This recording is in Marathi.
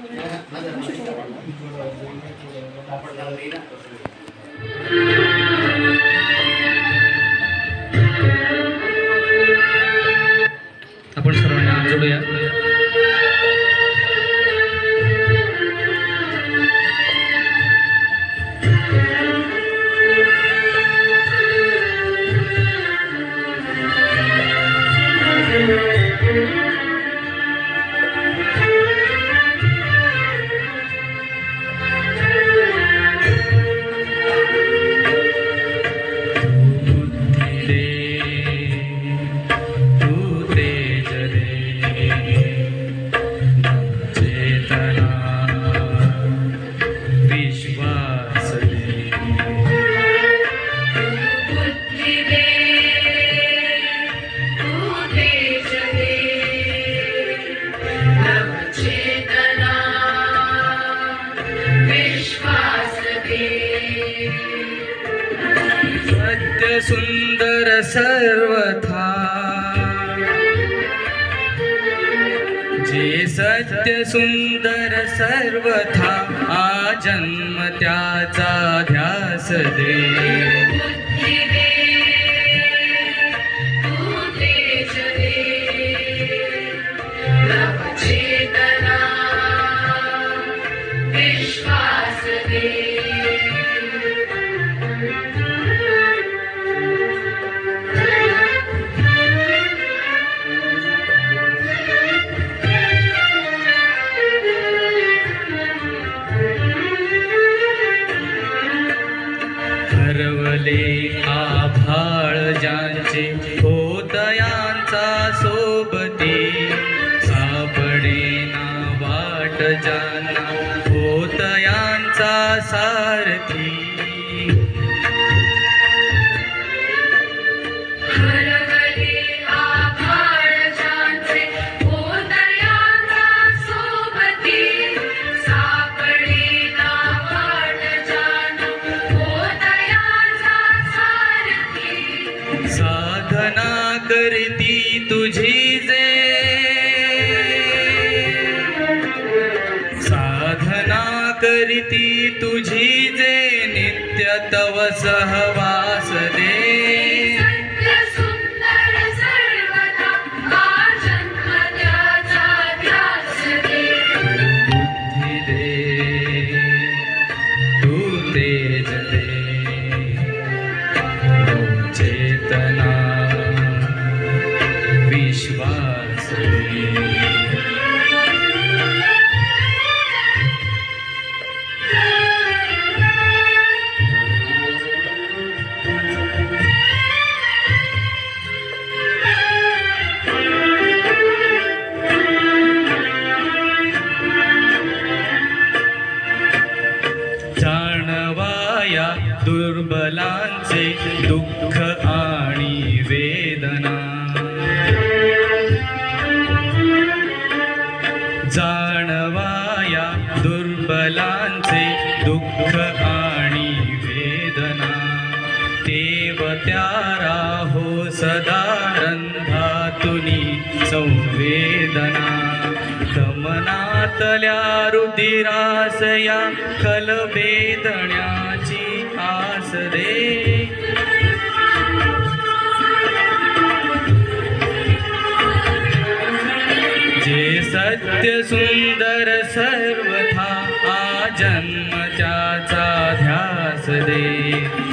Gracias. सुंदर सर्वथा। जे सत्य सुंदर सर्वथा आ जन्म त्याचा ध्यास दे। बुद्धि दे विश्वास दे। हरवले आभाळ ज्यांचे होतयांचा सोबती. सापडे ना वाट ज्यांना होतयांचा सारथी. साधना करती तुझी जे. साधना करती तुझी जे नित्य तव सहवास दे. सुंदर दुर्बलांचे दुःख दुर्बलांचे दुःख आणि वेदना. देव त्यारा हो सदा रंधातुनी संवेदना. दमनातल्या रुधिरासया कलवेदण्या. सत्य सुंदर सर्वथा आ ध्यास दे.